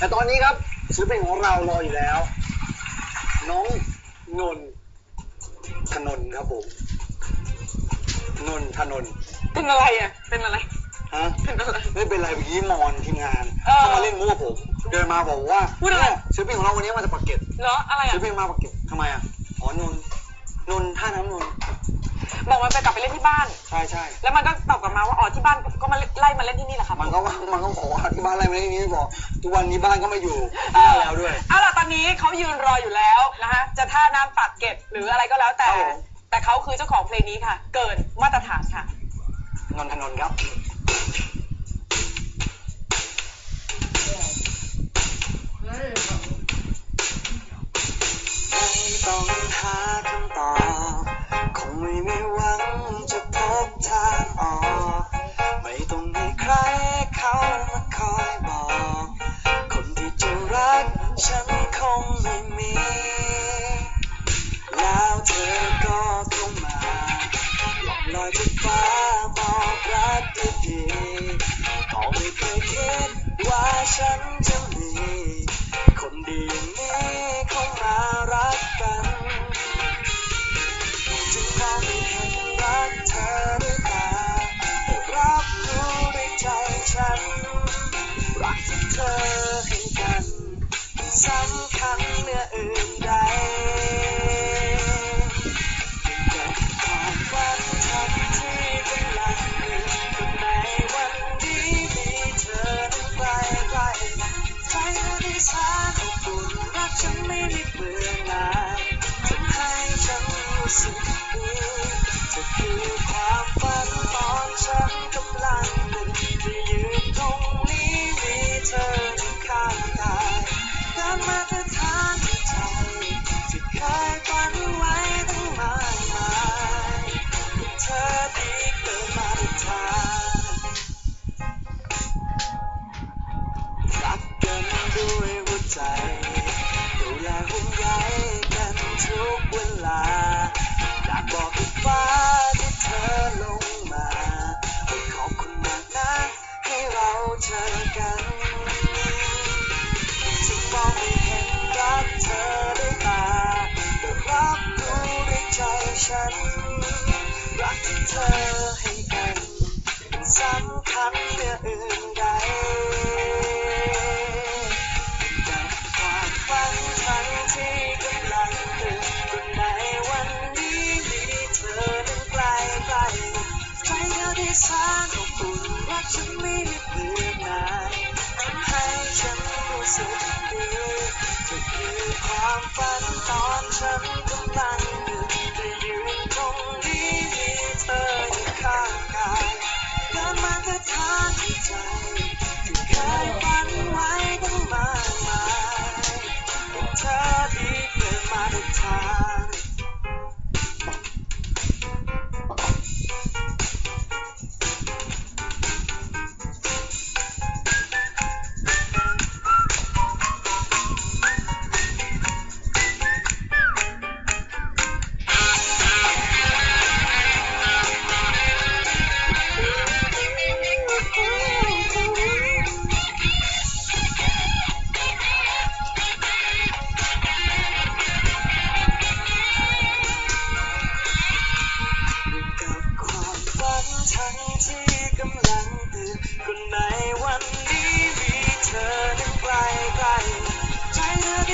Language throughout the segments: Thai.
แต่ตอนนี้ครับศิลปินของเรารออยู่แล้ว น้องนนทนนท์ครับผมนนทนนท์เป็นอะไรอะ เป็นอะไร ฮะเป็นอะไร ไม่เป็นไรเมื่อกี้มอนทีมงานเออ เข้ามาเล่นมุกกับผม เดินมาบอกว่าพูดอะไร เนี่ยศิลปินของเราวันนี้มาจากปากเกร็ดเหรออะไรศิอะลปินมาปากเกร็ดทำไมอะอ๋อนนท์นนท์ท่าน้ำนนท์ บอกมันไปกลับไปเล่นที่บ้าน ใช่ใช่แล้วมันก็ตอบกลับมาว่าอ๋อที่บ้านก็มาไล่มาเล่นที่นี่แหละครับมันก็ว่ามันก็บอกว่าที่บ้านอะไรไม่ได้นี่บอกทุกวันนี้บ้านก็ไม่อยู่บ้านแล้วด้วย เอาล่ะตอนนี้เขายืนรออยู่แล้วนะฮะจะท่าน้ำปากเกร็ดหรืออะไรก็แล้วแต่ ครับผม แต่เขาคือเจ้าของเพลงนี้ค่ะ เกินมาตรฐานค่ะ นนทนนท์ครับ ฉันจะ น รักที่เธอให้กันสำคัญเหนืออื่นใดกับความฝันทั้งที่กำลังตื่นอยู่ในวันนี้มีเธอนั้นใกล้ใกลใจเธอได้สร้างอบอุ่นรักฉันไม่มีเบื่อหน่ายทำให้ฉันรู้สึกดีเธอคือความฝันตอนฉันกำลัง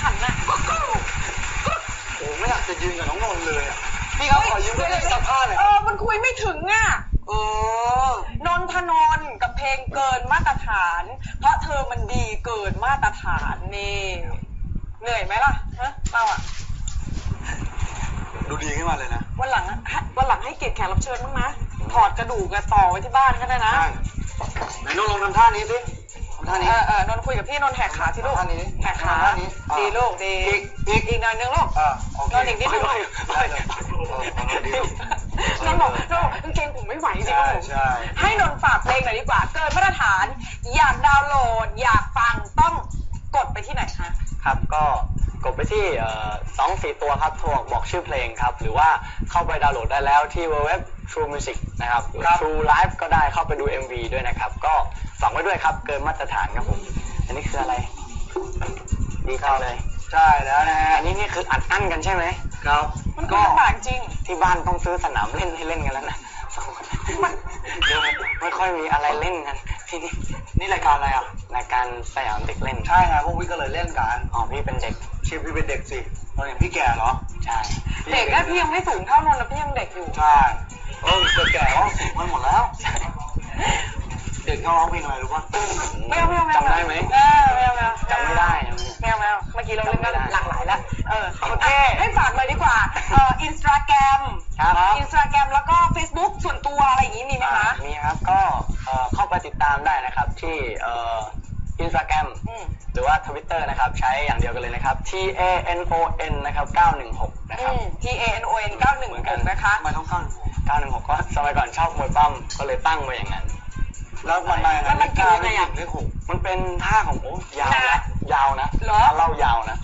ขาที่ไหนขันน่ะโหไม่อยากจะยืนกับน้องนนท์เลยอะพี่ครับขอยืมเพื่อนสักผ้าหน่อยเออมันคุยไม่ถึงอะเออนนทนนท์กับเพลงเกินมาตรฐาน เพราะเธอมันดีเกินมาตรฐานนี่เหนื่อยไหมล่ะฮะเราอะดูดีขึ้นมาเลยนะ วันหลังอะให้วันหลังให้เกียรติแขกรับเชิญบ้างนะถอดกระดูกกระต่อไว้ที่บ้านก็ได้นะใช่ไหนนุ่นลองทำท่านี้สิ ทำท่านี้ เออเออนนท์คุยกับพี่นนท์แหกขาสิลูกท่านี้แหกขาท่านี้อ่าดีลูกดีอีกอีก อีกหน่อยนึงลูก อ่าโอเคนอนอีกนิดนึงลูกได้เลยเออเอาดีนนท์บอกนนท์บอกกางเกงผมไม่ไหวจริงใช่ๆผมใช่ ให้นนท์ฝากเพลงหน่อยดีกว่า เกินมาตรฐาน อยากดาวน์โหลด อยากฟังต้องกดไปที่ไหนคะ ครับก็ กดไปที่สองสี่ตัวครับโทรบอกชื่อเพลงครับ หรือว่าเข้าไปดาวน์โหลดได้แล้วที่ www True Music นะครับหรือ True Live ก็ได้เข้าไปดู MV ด้วยนะครับ ก็ฝากไว้ด้วยครับเกินมาตรฐานครับผม อันนี้คืออะไร ดีจังเลย ใช่แล้วนะฮะอันนี้นี่คืออัดอั้นกันใช่ไหมครับมันก็ก็ลำบากจริง ที่บ้านต้องซื้อสนามเล่นให้เล่นกันแล้วนะเดี๋ยวไม่ค่อยมีอะไรเล่นกันที่นี่ นี่รายการอะไรอะ รายการสยามเด็กเล่นใช่ไงพวกพี่ก็เลยเล่นกันอ๋อพี่เป็นเด็กชีพพี่เป็นเด็กสิเราอย่างพี่แก่เหรอใช่เด็กก็พี่ยังไม่สูงเท่านนท์นะพี่ยังเด็กอยู่ใช่เออเกิดแก่ก็สูงกันหมดแล้ว เด็กเขาร้องเพลงอะไรรู้ป่ะไม่เอาไม่เอาไม่เอาจำได้ไหมเออไม่เอาไม่เอาจำไม่ได้ไม่เอาไม่เอาเมื่อกี้เราเล่นกันจำไม่ได้หลากหลายแล้วเออโอเคให้ฝากเลยดีกว่าเอออินสตาแกรมครับอินสตาแกรมแล้วก็ Facebook ส่วนตัวอะไรอย่างนี้มีไหมคะมีครับก็ ได้นะครับที่อินสตาแกรมอืมหรือว่า Twitter นะครับ ใช้อย่างเดียวกันเลยนะครับ T A N O N นะครับ916 นะคอืรับม T A N O N 916นะคะทำไมต้องเข้า916 ก็สมัยก่อนชอบมวยปั้มก็เลยตั้งไว้อย่างนั้น แล้วมันมายังไงแล้วมันเกี่ยวยังไงอะเลขหกมันเป็นท่าของโอ้ยาวนะนะยาวนะเหรอถ้าเล่ายาวนะ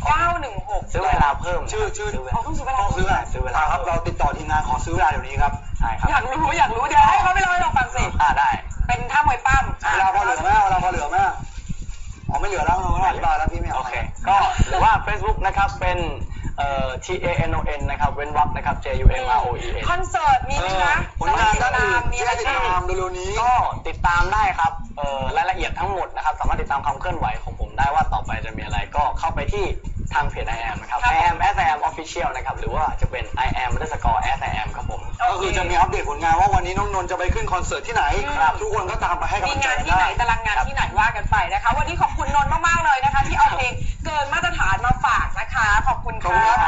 916 ซื้อเวลาเพิ่ม ชื่อชื่อซื้อเวอ๋ลาอต้องซื้อเวลาต้องซื้ออะไรซื้อเวลาอะครับเราติดต่อทีมงานขอซื้อเวลาเดี๋ยวนี้ครับใช่ครับอยากรู้อยากรู้เดี๋ยวให้เขาไปเล่าให้เราฟังสิอ่าได้ เป็นท่ามวยปั้มเวลาพอเหลือไหมเวลาพอเหลือไหมอ๋อไม่เหลือแล้วเราไม่อธิบายแล้วพี่ไม่เอาโอเค ก็หรือว่า Facebook นะครับเป็นเอ่อ T A N O N นะครับ เว้นวรรคนะครับ J U M R O E N คอนเสิร์ตมีไหมคะผลงานด้านอื่นมีที่อะไรให้ติดบ้างตามเร็วๆนี้ ก็ติดตามได้ครับเอ่อรายละเอียดทั้งหมดนะครับ สามารถติดตามความเคลื่อนไหวของผมได้ว่าต่อไปจะมีอะไรก็เข้าไปที่ทางเพจ I am นะครับ I am S I am official นะครับ หรือว่าจะเป็น I am underscore S I am ครับผมก็คือจะมีอัปเดตผลงานว่าวันนี้น้องนนท์จะไปขึ้นคอนเสิร์ตที่ไหนครับทุกคนก็ตามไปให้กำมีลังใจงานกันที่ไหนได้ ตารางงานที่ไหนว่ากันไปนะคะ วันนี้ขอบคุณนนท์มากๆเลยนะคะ ที่เอาเพลงเกินมาตรฐานมาฝากนะคะ ขอบคุณขอบค่ะคุณครับ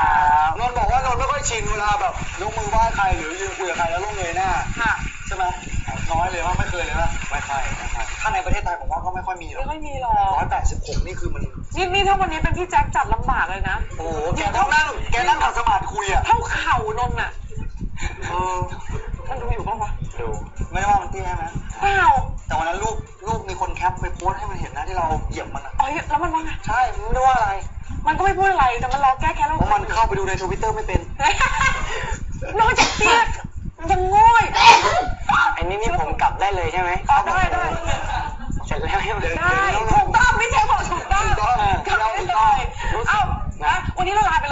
นนท์บอกว่านนท์ไม่ค่อยชินเวลาแบบยกมือไหว้ใครหรือยืนคุยกับใครแล้วลงเงยหน้าค่ะ ใช่ไหมน้อยเลยว่าไม่เคยเลยนะไม่ค่อยไม่ค่อยถ้าในประเทศไทยผมว่าก็ไม่ค่อยมีหรอไม่กค่อยมีหรอร้อยแปดสิบหกนี่คือมัน นี่นี่ถ้าวันนี้เป็นพี่แจ็คจัดลำบากเลยนะ โอ้โหแกต้องนั่งแกนั่งขัดสมาธิคุยอะ เท่าเข่านนท์อะ เออมันดูอยู่ปะวะดูไม่ได้ว่ามันเตี้ยนะ เปล่าแต่วันนั้นรูปรูปมีคนแคปไปโพสต์ให้มันเห็นนะที่เราเหยียบมันอะอ๋อแล้วมันว่าไงใช่มันไม่ได้ว่าอะไร มันก็ไม่พูดอะไรแต่มันรอแก้แค้นเราเพราะมันเข้าไปดูในทวิตเตอร์ไม่เป็น นอกจากเตี้ยยังง่อยไอ้นี่นี่ผมกลับได้เลยใช่ไหมอ๋อได้ได้เสร็จแล้วใช่ไหมได้ถูกต้องพี่เจบอกถูกต้องถูกต้องกลับได้เลยเอ้านะวันนี้เราลาไปเลย